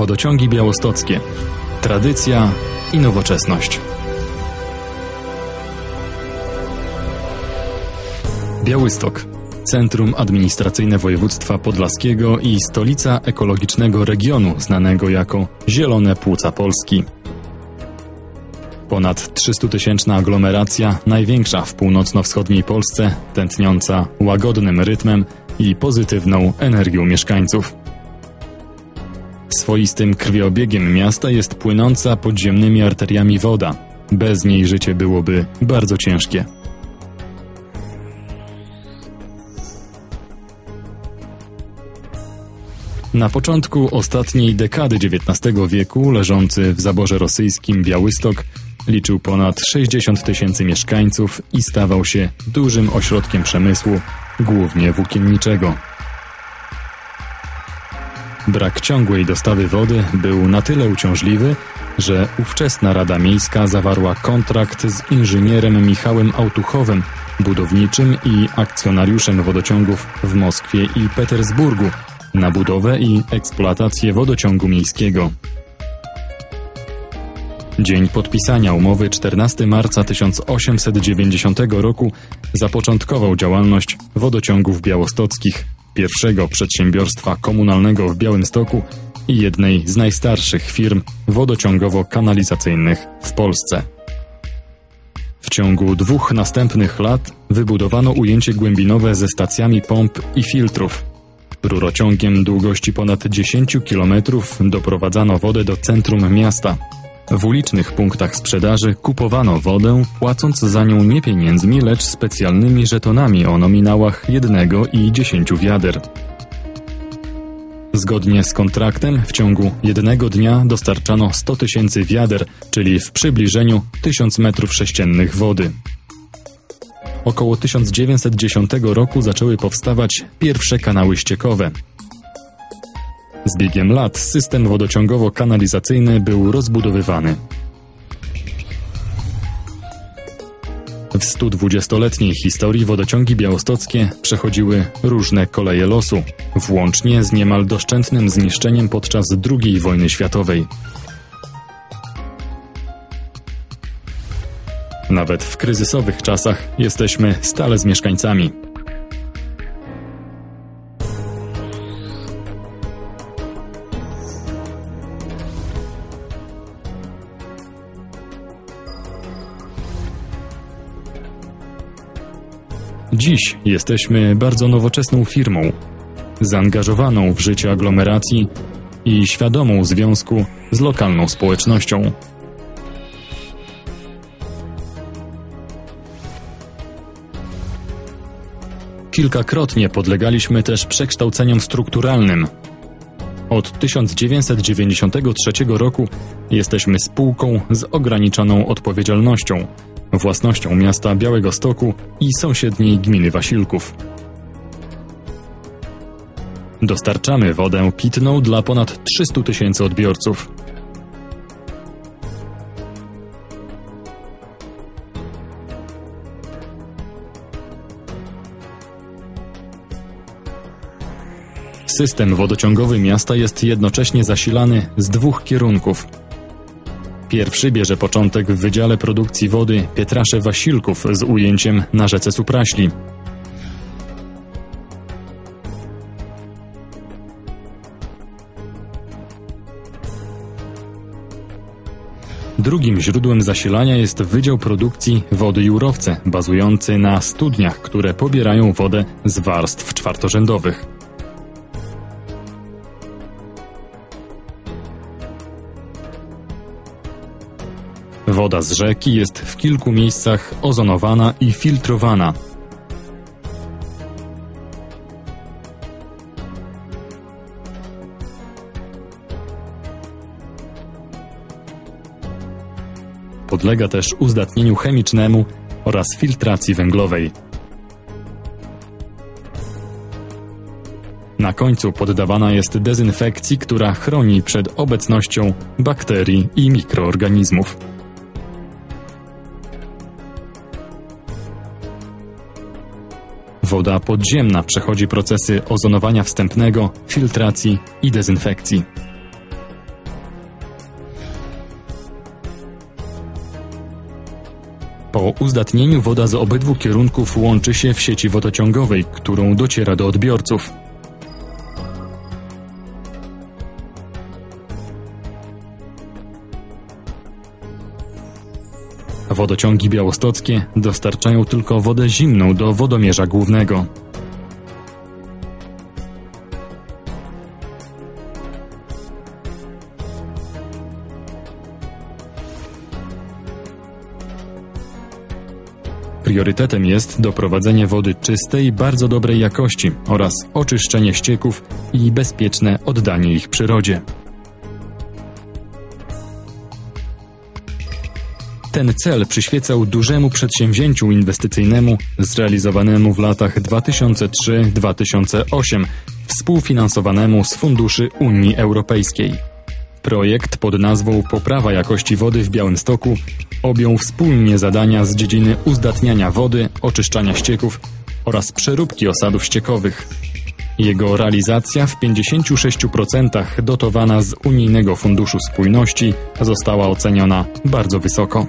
Wodociągi białostockie. Tradycja i nowoczesność. Białystok. Centrum administracyjne województwa podlaskiego i stolica ekologicznego regionu znanego jako Zielone Płuca Polski. Ponad 300-tysięczna aglomeracja, największa w północno-wschodniej Polsce, tętniąca łagodnym rytmem i pozytywną energią mieszkańców. Swoistym krwiobiegiem miasta jest płynąca podziemnymi arteriami woda. Bez niej życie byłoby bardzo ciężkie. Na początku ostatniej dekady XIX wieku leżący w zaborze rosyjskim Białystok liczył ponad 60 tysięcy mieszkańców i stawał się dużym ośrodkiem przemysłu, głównie włókienniczego. Brak ciągłej dostawy wody był na tyle uciążliwy, że ówczesna Rada Miejska zawarła kontrakt z inżynierem Michałem Autuchowym, budowniczym i akcjonariuszem wodociągów w Moskwie i Petersburgu na budowę i eksploatację wodociągu miejskiego. Dzień podpisania umowy 14 marca 1890 roku zapoczątkował działalność wodociągów białostockich, pierwszego przedsiębiorstwa komunalnego w Białymstoku i jednej z najstarszych firm wodociągowo-kanalizacyjnych w Polsce. W ciągu dwóch następnych lat wybudowano ujęcie głębinowe ze stacjami pomp i filtrów. Rurociągiem długości ponad 10 km doprowadzano wodę do centrum miasta – w ulicznych punktach sprzedaży kupowano wodę, płacąc za nią nie pieniędzmi, lecz specjalnymi żetonami o nominałach jednego i dziesięciu wiader. Zgodnie z kontraktem w ciągu jednego dnia dostarczano 100 tysięcy wiader, czyli w przybliżeniu 1000 metrów sześciennych wody. Około 1910 roku zaczęły powstawać pierwsze kanały ściekowe. Z biegiem lat system wodociągowo-kanalizacyjny był rozbudowywany. W 120-letniej historii wodociągi białostockie przechodziły różne koleje losu, włącznie z niemal doszczętnym zniszczeniem podczas II wojny światowej. Nawet w kryzysowych czasach jesteśmy stale z mieszkańcami. Dziś jesteśmy bardzo nowoczesną firmą, zaangażowaną w życie aglomeracji i świadomą związku z lokalną społecznością. Kilkakrotnie podlegaliśmy też przekształceniom strukturalnym. Od 1993 roku jesteśmy spółką z ograniczoną odpowiedzialnością własnością miasta Białego Stoku i sąsiedniej gminy Wasilków. Dostarczamy wodę pitną dla ponad 300 tysięcy odbiorców. System wodociągowy miasta jest jednocześnie zasilany z dwóch kierunków – Pierwszy bierze początek w Wydziale Produkcji Wody Pietrasze Wasilków z ujęciem na rzece Supraśli. Drugim źródłem zasilania jest Wydział Produkcji Wody Jurowce, bazujący na studniach, które pobierają wodę z warstw czwartorzędowych. Woda z rzeki jest w kilku miejscach ozonowana i filtrowana. Podlega też uzdatnieniu chemicznemu oraz filtracji węglowej. Na końcu poddawana jest dezynfekcji, która chroni przed obecnością bakterii i mikroorganizmów. Woda podziemna przechodzi procesy ozonowania wstępnego, filtracji i dezynfekcji. Po uzdatnieniu woda z obydwu kierunków łączy się w sieci wodociągowej, którą dociera do odbiorców. Wodociągi białostockie dostarczają tylko wodę zimną do wodomierza głównego. Priorytetem jest doprowadzenie wody czystej, bardzo dobrej jakości oraz oczyszczenie ścieków i bezpieczne oddanie ich przyrodzie. Ten cel przyświecał dużemu przedsięwzięciu inwestycyjnemu zrealizowanemu w latach 2003-2008, współfinansowanemu z funduszy Unii Europejskiej. Projekt pod nazwą Poprawa jakości wody w Białymstoku objął wspólnie zadania z dziedziny uzdatniania wody, oczyszczania ścieków oraz przeróbki osadów ściekowych. Jego realizacja w 56% dotowana z Unijnego Funduszu Spójności została oceniona bardzo wysoko.